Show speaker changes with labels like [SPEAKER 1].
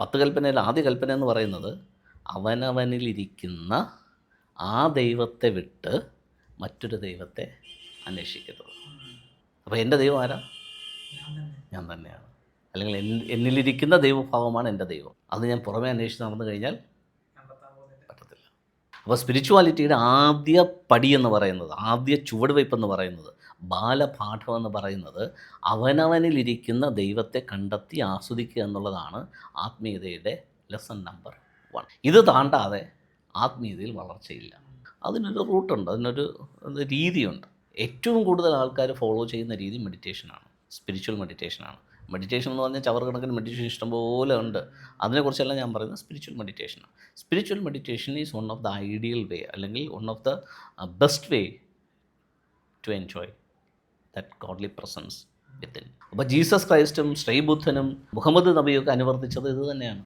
[SPEAKER 1] പത്ത് കൽപ്പനയിൽ ആദ്യ കൽപ്പന എന്ന് പറയുന്നത് അവനവനിലിരിക്കുന്ന ആ ദൈവത്തെ വിട്ട് മറ്റൊരു ദൈവത്തെ അന്വേഷിക്കരുത്. അപ്പോൾ എന്റെ ദൈവം ആരാ? ഞാൻ തന്നെയാണ്. അല്ലെങ്കിൽ എന്നിലിരിക്കുന്ന ദൈവഭാവമാണ് എന്റെ ദൈവം. അത് ഞാൻ പുറമേ അന്വേഷിച്ച് നടന്നു കഴിഞ്ഞാൽ പറ്റത്തില്ല. അപ്പോൾ സ്പിരിച്വാലിറ്റിയുടെ ആദ്യ പടി എന്ന് പറയുന്നത് ആദ്യ ചുവടുവയ്പ് എന്ന് പറയുന്നത് ബാലപാഠം എന്ന് പറയുന്നത് അവനവനിലിരിക്കുന്ന ദൈവത്തെ കണ്ടെത്തി ആസ്വദിക്കുക എന്നുള്ളതാണ് ആത്മീയതയുടെ ലെസൺ നമ്പർ വൺ ഇത് താണ്ടാതെ ആത്മീയതയിൽ വളർച്ചയില്ല. അതിനൊരു റൂട്ടുണ്ട് അതിനൊരു രീതിയുണ്ട്. ഏറ്റവും കൂടുതൽ ആൾക്കാർ ഫോളോ ചെയ്യുന്ന രീതി മെഡിറ്റേഷനാണ് സ്പിരിച്വൽ മെഡിറ്റേഷനാണ് മെഡിറ്റേഷൻ എന്ന് പറഞ്ഞാൽ ചവറുകണക്കിന് മെഡിറ്റേഷൻ ഇഷ്ടംപോലെ ഉണ്ട്. അതിനെക്കുറിച്ചെല്ലാം ഞാൻ പറയുന്നത് spiritual മെഡിറ്റേഷനാണ് spiritual meditation is one of the ideal way അല്ലെങ്കിൽ one of the best way to enjoy that godly presence within അപ്പോൾ ജീസസ് ക്രൈസ്റ്റും ശ്രീബുദ്ധനും മുഹമ്മദ് നബിയൊക്കെ അനുവർത്തിച്ചത് ഇത് തന്നെയാണ്.